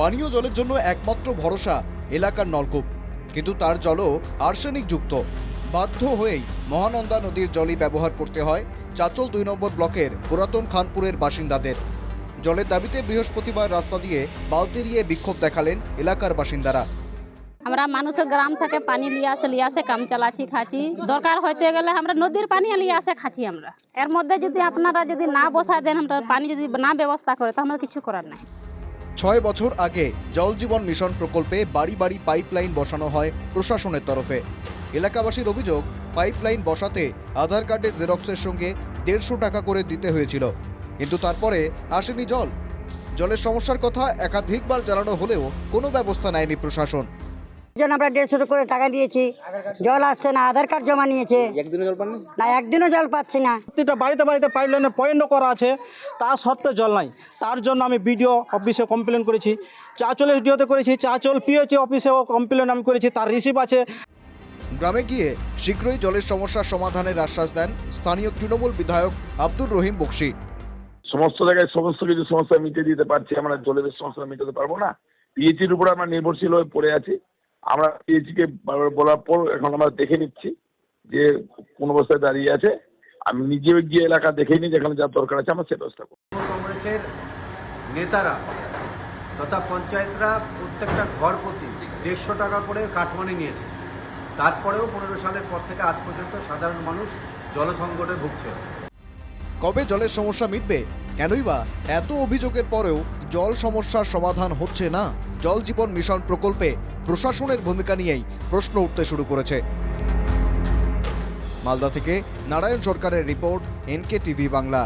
পানীয় জলের জন্য একমাত্র ভরসা এলাকার নলকূপ। কিন্তু তার জলও আর্সেনিক যুক্ত বাধ্য হয়েই মহানন্দা নদীর জলই ব্যবহার করতে হয় চাচল দুই নম্বর ব্লকের পুরাতন খানপুরের বাসিন্দাদের। জলের দাবিতে বৃহস্পতিবার রাস্তা দিয়ে বালতি নিয়ে বিক্ষোভ দেখালেন এলাকার বাসিন্দারা। আমরা মানুষের গ্রাম থেকে পানি লিয়ে আসে লিয়ে আসে, কাম চালাচ্ছি, খাচ্ছি। দরকার হইতে গেলে আমরা নদীর পানি লিয়ে আসে, খাচ্ছি আমরা। এর মধ্যে যদি আপনারা যদি না বসায় দেন, আমরা পানি যদি না ব্যবস্থা করে তো আমাদের কিছু করার নাই। ছয় বছর আগে জলজীবন মিশন প্রকল্পে বাড়ি বাড়ি পাইপলাইন বসানো হয় প্রশাসনের তরফে। এলাকাবাসীর অভিযোগ, পাইপলাইন বসাতে আধার কার্ডের জেরক্সের সঙ্গে দেড়শো টাকা করে দিতে হয়েছিল, কিন্তু তারপরে আসেনি জল। জলের সমস্যার কথা একাধিকবার জানানো হলেও কোনো ব্যবস্থা নেয়নি প্রশাসন। জন্য আমরা দেড়শো করে টাকা দিয়েছি। জল আসছে না আধার কার্ড জমা নিয়েছে। না একদিনও জল পাচ্ছি না। প্রত্যেকটা বাড়িতে বাড়িতে পাইপলাইনে পয়েন্ট করা আছে তা সত্ত্বেও জল নাই। তার জন্য আমি বিডিও অফিসে কমপ্লেন করেছি। চাচলের ডিওতে করেছি চাচল পিএইচি অফিসেও কমপ্লেন আমি করেছি তার রিসিভ আছে। গ্রামে গিয়ে শীঘ্রই জলের সমস্যার সমাধানের আশ্বাস দেন স্থানীয় তৃণমূল বিধায়ক আব্দুর রহিম বক্সি। সমস্ত জায়গায় সমস্ত কিছু সমস্যা মিটিয়ে দিতে পারছি আমরা জলের সমস্যা মেটাতে পারব না। পিএইচির উপর আমরা নির্ভরশীল হয়ে পড়ে আছি। আমরা পিএইচিকে বলার পর এখন আমরা দেখে নিচ্ছি যে কোন অবস্থায় দাঁড়িয়ে আছে। আমি নিজেও গিয়ে এলাকা দেখে নিই যেখানে যা দরকার আছে আমরা সে ব্যবস্থা করব। কংগ্রেসের নেতারা তথা পঞ্চায়েতরা প্রত্যেকটা ঘর প্রতি দেড়শো টাকা করে কাঠমানি নিয়েছে। তারপরেও পনেরো সালের পর থেকে আজ পর্যন্ত সাধারণ মানুষ জলসংকটে ভুগছে। কবে জলের সমস্যা মিটবে? কেনই বা এত অভিযোগের পরেও জল সমস্যার সমাধান হচ্ছে না। জল জীবন মিশন প্রকল্পে প্রশাসনের ভূমিকা নিয়েই প্রশ্ন উঠতে শুরু করেছে। মালদা থেকে নারায়ণ সরকারের রিপোর্ট এনকে টিভি বাংলা।